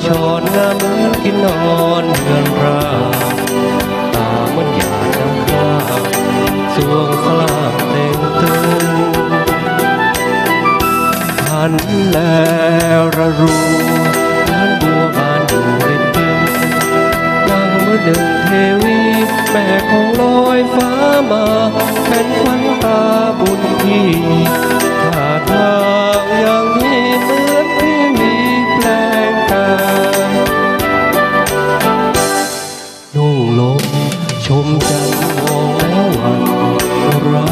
รชรงามเหมือนกินนอนเดือนราตาเหมันหยาดน้ำข้าวสวงสลามเต่งตึงพันแล้วระรูเหมือนบัวบานอยู่ริมบึงนั่งเมื่อหนึ่งเทวีแม่ของลอยฟ้ามาแผ่น วหวันรา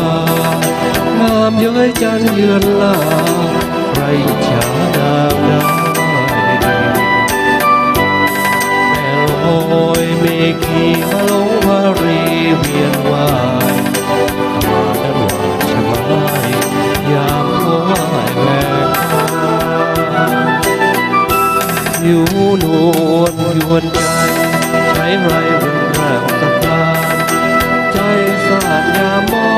งามเย้ยจันเยือนลาใครอิจฉาดาวได้แม่ลอยเมฆีมาลงวารีเวียนวายตาดันหวานชะมายยามโค้ไหแหวกอยู่นวลยวนใจใช้ไรเรื่ สาดยามอง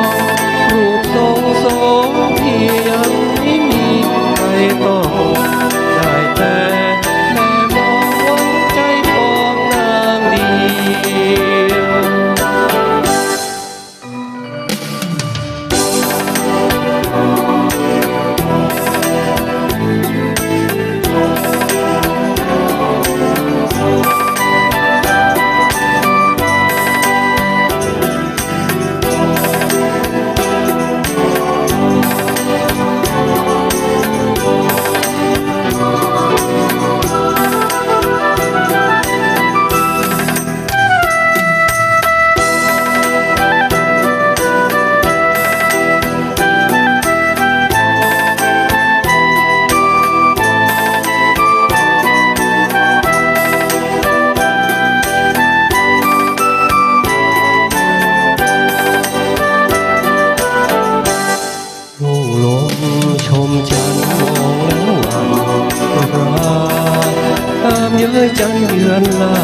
นทร์เยือนลา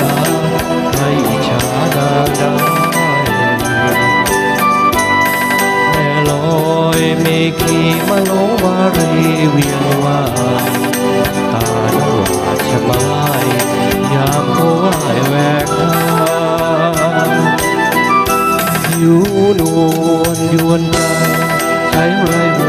ให้อิจฉาดางได้แม่ลอยเมฆีมาลงวารีเวียนวายตาหนวาดชะไมายยามโค้ไหวแวกทางอยู่นวลยวนใจใช้ไร